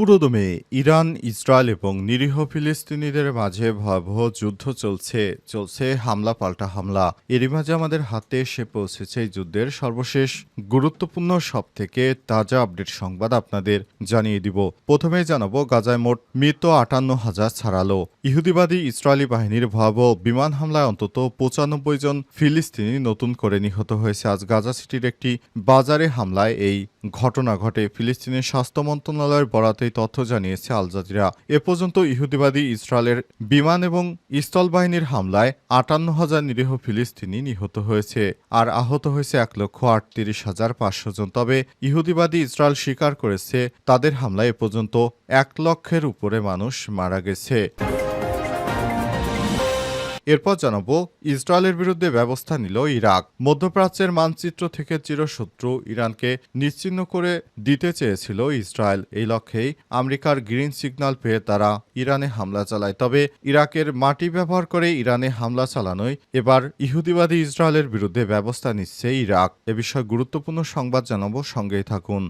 পুরোদমে Iran, Israel এবং নিরীহ ফিলিস্তিনিদের মাঝে ভয়াবহ যুদ্ধ চলছে চলছে হামলা, পাল্টা হামলা। এরই মাঝে আমাদের হাতে এসে পৌঁছেছে যুদ্ধের সর্বশেষ গুরুত্বপূর্ণ সব থেকে তাজা আপডেট সংবাদ আপনাদের জানিয়ে দিব। প্রথমে জানাব, গাজায় মোট মৃত আটান্ন হাজার ছাড়ালো। ইহুদিবাদী ইসরায়েলি বাহিনীর ভয়াবহ বিমান হামলায় অন্তত পঁচানব্বই জন ফিলিস্তিনি নতুন করে নিহত হয়েছে। আজ গাজা সিটির একটি বাজারে হামলায় এই ঘটনা ঘটে। ফিলিস্তিনের স্বাস্থ্য মন্ত্রণালয়ের বরাতে তথ্য জানিয়েছে আল জাজিরা। এ পর্যন্ত ইহুদিবাদী ইসরায়েলের বিমান এবং স্থল বাহিনীর হামলায় আটান্ন হাজার নিরীহ ফিলিস্তিনি নিহত হয়েছে আর আহত হয়েছে এক লক্ষ আটত্রিশ হাজার পাঁচশো জন। তবে ইহুদিবাদী ইসরায়েল স্বীকার করেছে, তাদের হামলায় এ পর্যন্ত এক লক্ষের উপরে মানুষ মারা গেছে। এরপর জানাব, ইসরায়েলের বিরুদ্ধে ব্যবস্থা নিল ইরাক। মধ্যপ্রাচ্যের মানচিত্র থেকে চিরশত্রু ইরানকে নিশ্চিহ্ন করে দিতে চেয়েছিল ইসরায়েল। এই লক্ষ্যেই আমেরিকার গ্রিন সিগন্যাল পেয়ে তারা ইরানে হামলা চালায়। তবে ইরাকের মাটি ব্যবহার করে ইরানে হামলা চালানোয় এবার ইহুদিবাদী ইসরায়েলের বিরুদ্ধে ব্যবস্থা নিচ্ছে ইরাক। এ বিষয়ে গুরুত্বপূর্ণ সংবাদ জানাব, সঙ্গেই থাকুন।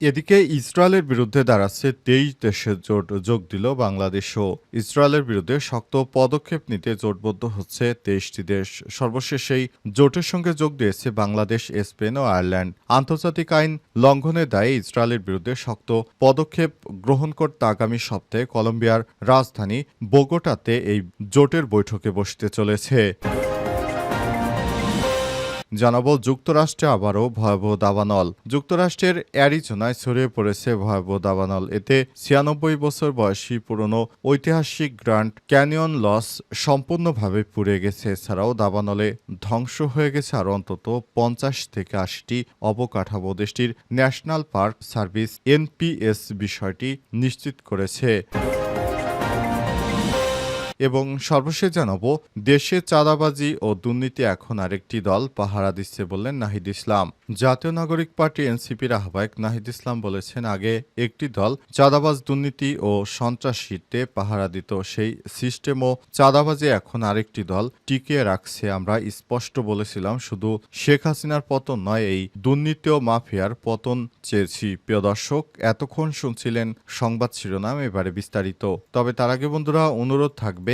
এদিকে ইসরায়েলের বিরুদ্ধে দাঁড়াচ্ছে তেইশ দেশের জোট যোগ দিল বাংলাদেশও। ইসরায়েলের বিরুদ্ধে শক্ত পদক্ষেপ নিতে জোটবদ্ধ হচ্ছে তেইশটি দেশ। সর্বশেষ এই জোটের সঙ্গে যোগ দিয়েছে বাংলাদেশ, স্পেন ও আয়ারল্যান্ড। আন্তর্জাতিক আইন লঙ্ঘনের দায়ে ইসরায়েলের বিরুদ্ধে শক্ত পদক্ষেপ গ্রহণ করতে আগামী সপ্তাহে কলম্বিয়ার রাজধানী বোগোটাতে এই জোটের বৈঠকে বসতে চলেছে। জানাব, যুক্তরাষ্ট্রে আবারও ভয়াবহ দাবানল। যুক্তরাষ্ট্রের অ্যারিজোনায় ছড়িয়ে পড়েছে ভয়াবহ দাবানল। এতে ছিয়ানব্বই বছর বয়সী পুরনো ঐতিহাসিক গ্র্যান্ড ক্যানিয়ন লস সম্পূর্ণভাবে পুড়ে গেছে। এছাড়াও দাবানলে ধ্বংস হয়ে গেছে আর অন্তত পঞ্চাশ থেকে আশিটি অবকাঠামো। দেশটির ন্যাশনাল পার্ক সার্ভিস এনপিএস বিষয়টি নিশ্চিত করেছে। এবং সর্বশেষ জানাব, দেশে চাঁদাবাজি ও দুর্নীতি এখন আরেকটি দল পাহারা দিচ্ছে বললেন নাহিদ ইসলাম। জাতীয় নাগরিক পার্টি এনসিপির আহ্বায়ক নাহিদ ইসলাম বলেছেন, আগে একটি দল চাঁদাবাজ, দুর্নীতি ও সন্ত্রাসীতে পাহারা দিত, সেই সিস্টেম ও চাঁদাবাজি এখন আরেকটি দল টিকিয়ে রাখছে। আমরা স্পষ্ট বলেছিলাম, শুধু শেখ হাসিনার পতন নয়, এই দুর্নীতি ও মাফিয়ার পতন চেয়েছি। প্রিয় দর্শক, এতক্ষণ শুনছিলেন সংবাদ শিরোনাম, এবারে বিস্তারিত। তবে তার আগে বন্ধুরা, অনুরোধ থাকবে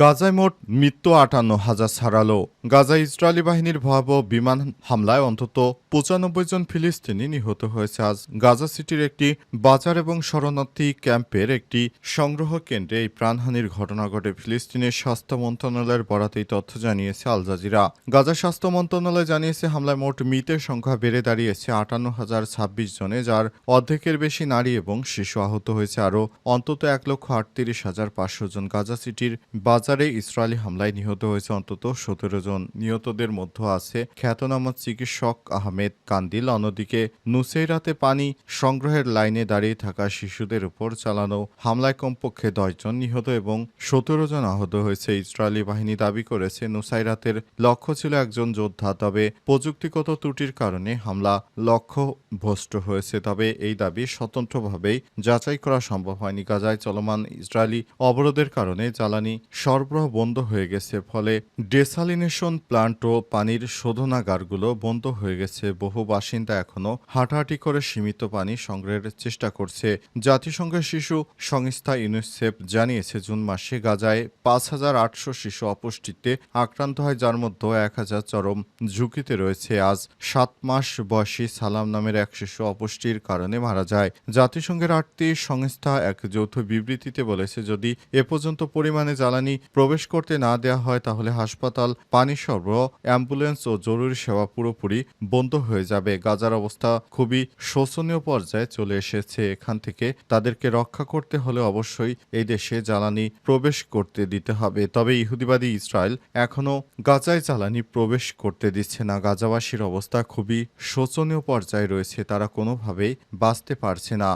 গাজায় মোট মৃত্যু আটান্ন হাজার ছাড়ালো। গাজা ইসরায়েলি বাহিনীর ভয়াবহ বিমান হামলায় অন্তত পঁচানব্বই জন ফিলিস্তিনি নিহত হয়েছে। আজ গাজা সিটির একটি বাজার এবং শরণার্থী ক্যাম্পের একটি সংগ্রহ কেন্দ্রে এই প্রাণহানির ঘটনা ঘটে। ফিলিস্তিনের স্বাস্থ্য মন্ত্রণালয়ের বরাতেই তথ্য জানিয়েছে আল জাজিরা। গাজা স্বাস্থ্য মন্ত্রণালয় জানিয়েছে, হামলায় মোট মৃতের সংখ্যা বেড়ে দাঁড়িয়েছে আটান্ন হাজার ছাব্বিশ জনে, যার অর্ধেকের বেশি নারী এবং শিশু আহত হয়েছে। আরও অন্তত এক লক্ষ আটত্রিশ হাজার পাঁচশো জন গাজা সিটির বাজারে ইসরায়েলি হামলায় নিহত হয়েছে অন্তত সতেরো জন। নিহতদের মধ্যে আছে খ্যাতনামা চিকিৎসক আহমেদ কান্দিল। অন্যদিকে নুসেইরাতে পানি সংগ্রহের লাইনে দাঁড়িয়ে থাকা শিশুদের উপর চালানো হামলায় কমপক্ষে দশজন নিহত এবং সতেরো জন আহত হয়েছে। ইসরায়েলি বাহিনী দাবি করেছে, নুসাইরাতের লক্ষ্য ছিল একজন যোদ্ধা, তবে প্রযুক্তিগত ত্রুটির কারণে হামলা লক্ষ্য ভ্রষ্ট হয়েছে। তবে এই দাবি স্বতন্ত্রভাবেই যাচাই করা সম্ভব হয়নি। গাজায় চলমান ইসরায়েলি অবরোধের কারণে জ্বালানি সরবরাহ বন্ধ হয়ে গেছে, ফলে ডেসালিনেশন প্লান্ট ও পানির শোধনাগারগুলো বন্ধ হয়ে গেছে। বহু বাসিন্দা এখনও হাঁটাহাঁটি করে সীমিত পানি সংগ্রহের চেষ্টা করছে। জাতিসংঘের শিশু সংস্থা ইউনিসেফ জানিয়েছে, জুন মাসে গাজায় পাঁচ হাজার আটশো শিশু অপুষ্টিতে আক্রান্ত হয়, যার মধ্যে এক হাজার চরম ঝুঁকিতে রয়েছে। আজ সাত মাস বয়সী সালাম নামের এক শিশু অপুষ্টির কারণে মারা যায়। জাতিসংঘের আটটি সংস্থা এক যৌথ বিবৃতিতে বলেছে, যদি এ পর্যন্ত পরিমাণে জ্বালানি প্রবেশ করতে না দেওয়া হয় তাহলে হাসপাতাল, পানি সরবরাহ, অ্যাম্বুলেন্স ও জরুরি সেবা পুরোপুরি বন্ধ হয়ে যাবে। গাজার অবস্থা খুবই শোচনীয় পর্যায়ে চলে এসেছে। এখান থেকে তাদেরকে রক্ষা করতে হলে অবশ্যই এই দেশে জ্বালানি প্রবেশ করতে দিতে হবে। তবে ইহুদিবাদী ইসরায়েল এখনও গাজায় জ্বালানি প্রবেশ করতে দিচ্ছে না। গাজাবাসীর অবস্থা খুবই শোচনীয় পর্যায়ে রয়েছে। তারা কোনোভাবেই বাঁচতে পারছে না।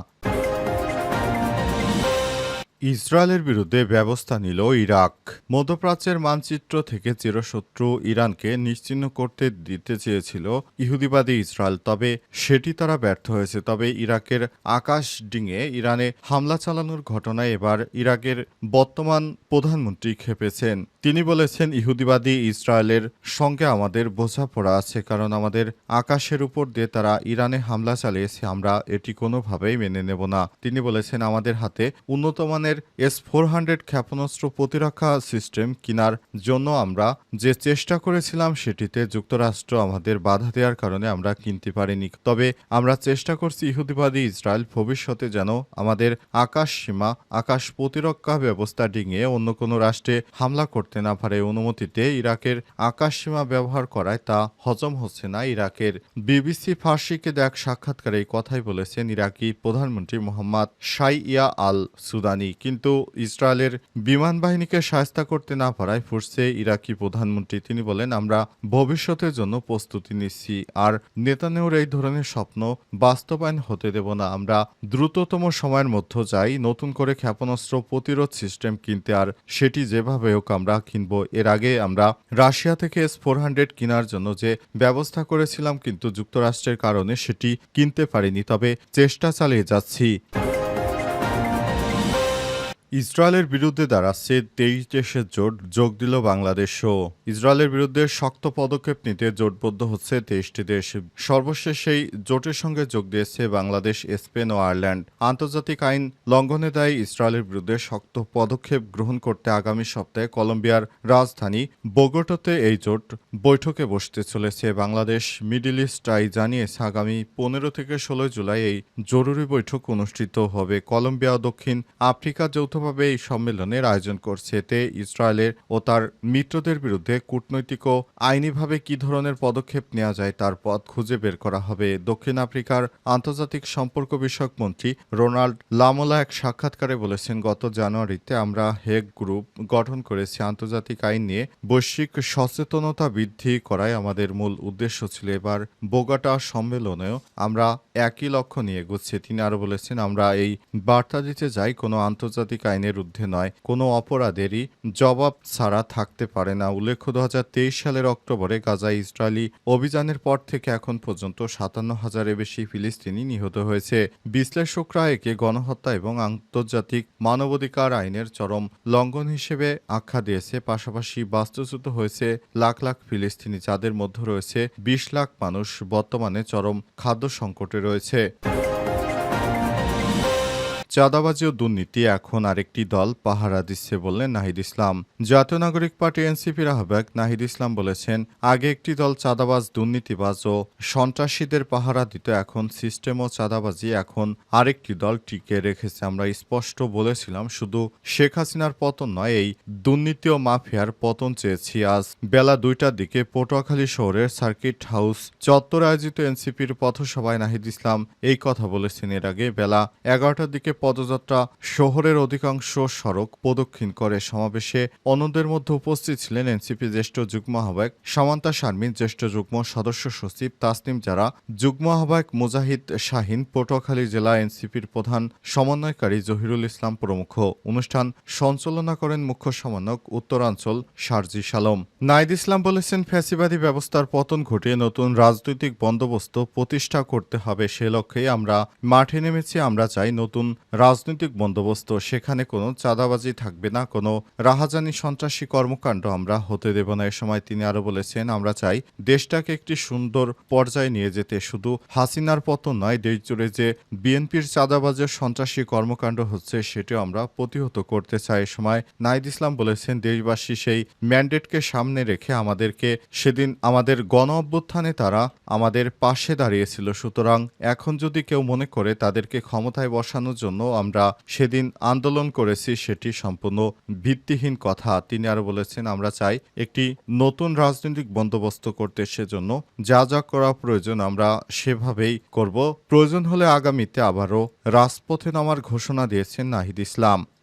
ইসরায়েলের বিরুদ্ধে ব্যবস্থা নিল ইরাক। মধ্যপ্রাচ্যের মানচিত্র থেকে চিরশত্রু ইরানকে নিশ্চিহ্ন করতে দিতে চেয়েছিল ইহুদিবাদী ইসরায়েল, তবে সেটি তারা ব্যর্থ হয়েছে। তবে ইরাকের আকাশ ডিঙে ইরানে হামলা চালানোর ঘটনায় এবার ইরাকের বর্তমান প্রধানমন্ত্রী খেপেছেন তিনি বলেছেন, ইহুদিবাদী ইসরায়েলের সঙ্গে আমাদের বোঝাপড়া আছে, কারণ আমাদের আকাশের উপর দিয়ে তারা ইরানে হামলা চালিয়েছে। আমরা এটি কোনোভাবেই মেনে নেব না। তিনি বলেছেন, আমাদের হাতে উন্নত মানের এস ফোর হান্ড্রেড ক্ষেপণাস্ত্র প্রতিরক্ষা সিস্টেম কেনার জন্য আমরা যে চেষ্টা করেছিলাম সেটিতে যুক্তরাষ্ট্র আমাদের বাধা দেওয়ার কারণে আমরা কিনতে পারিনি। তবে আমরা চেষ্টা করছি ইহুদিবাদী ইসরায়েল ভবিষ্যতে যেন আমাদের আকাশ সীমা, আকাশ প্রতিরক্ষা ব্যবস্থা ডিঙিয়ে অন্য কোনো রাষ্ট্রে হামলা করতে না পারে। অনুমতিতে ইরাকের আকাশ সীমা ব্যবহার করায় তা হজম হচ্ছে না। ইরাকের বিবিসি ফার্সিকে দেখ সাক্ষাৎকারে কথাই বলেছেন ইরাকি প্রধানমন্ত্রী মোহাম্মদ শাইয়া আল সুদানি কিন্তু ইসরায়েলের বিমান বাহিনীকে সাহায্য করতে না পারায় ফুসছে ইরাকি প্রধানমন্ত্রী তিনি বলেন, আমরা ভবিষ্যতের জন্য প্রস্তুতি নিচ্ছি। আর নেতানেওর এই ধরনের স্বপ্ন বাস্তবায়ন হতে দেব না। আমরা দ্রুততম সময়ের মধ্যে যাই, নতুন করে ক্ষেপণাস্ত্র প্রতিরোধ সিস্টেম কিনতে। আর সেটি যেভাবে হোক আমরা কিনব। এর আগে আমরা রাশিয়া থেকে এস ফোর হান্ড্রেড কেনার জন্য যে ব্যবস্থা করেছিলাম, কিন্তু যুক্তরাষ্ট্রের কারণে সেটি কিনতে পারিনি। তবে চেষ্টা চালিয়ে যাচ্ছি। ইসরায়েলের বিরুদ্ধে দাঁড়াচ্ছে তেইশ দেশের জোট যোগ দিল বাংলাদেশও ইসরায়েলের বিরুদ্ধে শক্ত পদক্ষেপ নিতে জোটবদ্ধ হচ্ছে তেইশটি দেশ। সর্বশেষ সেই জোটের সঙ্গে যোগ দিয়েছে বাংলাদেশ, স্পেন ও আয়ারল্যান্ড। আন্তর্জাতিক আইন লঙ্ঘনে দায় ইসরায়েলের বিরুদ্ধে শক্ত পদক্ষেপ গ্রহণ করতে আগামী সপ্তাহে কলম্বিয়ার রাজধানী বোগোটোতে এই জোট বৈঠকে বসতে চলেছে। বাংলাদেশ, মিডিল ইস্ট আই জানিয়েছে, আগামী পনেরো থেকে ষোলো জুলাই এই জরুরি বৈঠক অনুষ্ঠিত হবে। কলম্বিয়া দক্ষিণ আফ্রিকা যৌথভাবে এই সম্মেলনের আয়োজন করছে। এতে ইসরায়েলের ও তার মিত্রদের বিরুদ্ধে কূটনৈতিক ও আইনিভাবে কি ধরনের পদক্ষেপ নেওয়া যায় তার পথ খুঁজে বের করা হবে। দক্ষিণ আফ্রিকার আন্তর্জাতিক সম্পর্ক বিষয়ক মন্ত্রী রোনাল্ড লামোলা এক সাক্ষাৎকারে বলেছেন, গত জানুয়ারিতে আমরা হেগ গ্রুপ গঠন করেছি। আন্তর্জাতিক আইন নিয়ে বৈশ্বিক সচেতনতা বৃদ্ধি করাই আমাদের মূল উদ্দেশ্য ছিল। এবার বোগাটা সম্মেলনেও আমরা একই লক্ষ্য নিয়ে এগোচ্ছি। তিনি আরও বলেছেন, আমরা এই বার্তা দিতে যাই কোনো আন্তর্জাতিক আইনের ঊর্ধ্বে নয়। কোনো অপরাধেরই জবাব ছাড়া থাকতে পারে না। উল্লেখ্য, দু হাজার তেইশ সালের অক্টোবরে গাজা ইসরায়েলি অভিযানের পর থেকে এখন পর্যন্ত সাতান্ন হাজারের বেশি ফিলিস্তিনি নিহত হয়েছে। বিশ্লেষকরা একে গণহত্যা এবং আন্তর্জাতিক মানবাধিকার আইনের চরম লঙ্ঘন হিসেবে আখ্যা দিয়েছে। পাশাপাশি বাস্তুচ্যুত হয়েছে লাখ লাখ ফিলিস্তিনি, যাদের মধ্যে রয়েছে বিশ লাখ মানুষ। বর্তমানে চরম খাদ্য সংকটে রয়েছে। চাঁদাবাজি ও দুর্নীতি এখন আরেকটি দল পাহারা দিচ্ছে বললেন নাহিদ ইসলাম। জাতীয় নাগরিক পার্টি এনসিপির আহ্বায়ক নাহিদ ইসলাম বলেছেন, আগে একটি দল চাঁদাবাজ, দুর্নীতিবাজ ও সন্ত্রাসীদের পাহারা দিত, এখন সিস্টেম ও চাঁদাবাজি এখন আরেকটি দল টিকে রেখেছে। আমরা স্পষ্ট বলেছিলাম, শুধু শেখ হাসিনার পতন নয়, এই দুর্নীতি ও মাফিয়ার পতন চেয়েছি। আজ বেলা দুইটার দিকে পটুয়াখালী শহরের সার্কিট হাউস চত্বর আয়োজিত এনসিপির পথসভায় নাহিদ ইসলাম এই কথা বলেছেন। এর আগে বেলা এগারোটার দিকে পদযাত্রা শহরের অধিকাংশ সড়ক প্রদক্ষিণ করে সমাবেশে অন্যদের মধ্যে উপস্থিত ছিলেন এনসিপি জ্যেষ্ঠ যুগ্ম আহ্বায়ক সামান্তা শারমিন, জ্যেষ্ঠ যুগ্ম সদস্য সচিব তাসনিম যারা যুগ্ম আহ্বায়ক মুজাহিদ শাহিন, পটুয়াখালী জেলা এনসিপির প্রধান সমন্বয়কারী জহিরুল ইসলাম প্রমুখ। অনুষ্ঠান সঞ্চালনা করেন মুখ্য সমন্বয়ক উত্তরাঞ্চল শারজি সালম। নাইদ ইসলাম বলেছেন, ফ্যাসিবাদী ব্যবস্থার পতন ঘটিয়ে নতুন রাজনৈতিক বন্দোবস্ত প্রতিষ্ঠা করতে হবে, সে লক্ষ্যে আমরা মাঠে নেমেছি, আমরা চাই নতুন রাজনৈতিক বন্দোবস্ত, সেখানে কোনো চাঁদাবাজি থাকবে না, কোনো রাহাজানি সন্ত্রাসী কর্মকাণ্ড আমরা হতে দেব না। এ সময় তিনি আরও বলেছেন, আমরা চাই দেশটাকে একটি সুন্দর পর্যায়ে নিয়ে যেতে। শুধু হাসিনার পতন নয়, দেশ জুড়ে যে বিএনপির চাঁদাবাজের সন্ত্রাসী কর্মকাণ্ড হচ্ছে, সেটিও আমরা প্রতিহত করতে চাই। এ সময় নাইদ ইসলাম বলেছেন, দেশবাসী সেই ম্যান্ডেটকে সামনে রেখে আমাদেরকে সেদিন আমাদের গণ অভ্যুত্থানে তারা আমাদের পাশে দাঁড়িয়েছিল। সুতরাং এখন যদি কেউ মনে করে তাদেরকে ক্ষমতায় বসানোর জন্য আমরা সেদিন আন্দোলন করেছি, সেটি সম্পূর্ণ ভিত্তিহীন কথা। তিনি আরও বলেছেন, আমরা চাই একটি নতুন রাজনৈতিক বন্দোবস্ত করতে, সেজন্য যা যা করা প্রয়োজন আমরা সেভাবেই করব। প্রয়োজন হলে আগামীতে আবারও রাজপথে নামার ঘোষণা দিয়েছেন নাহিদ ইসলাম।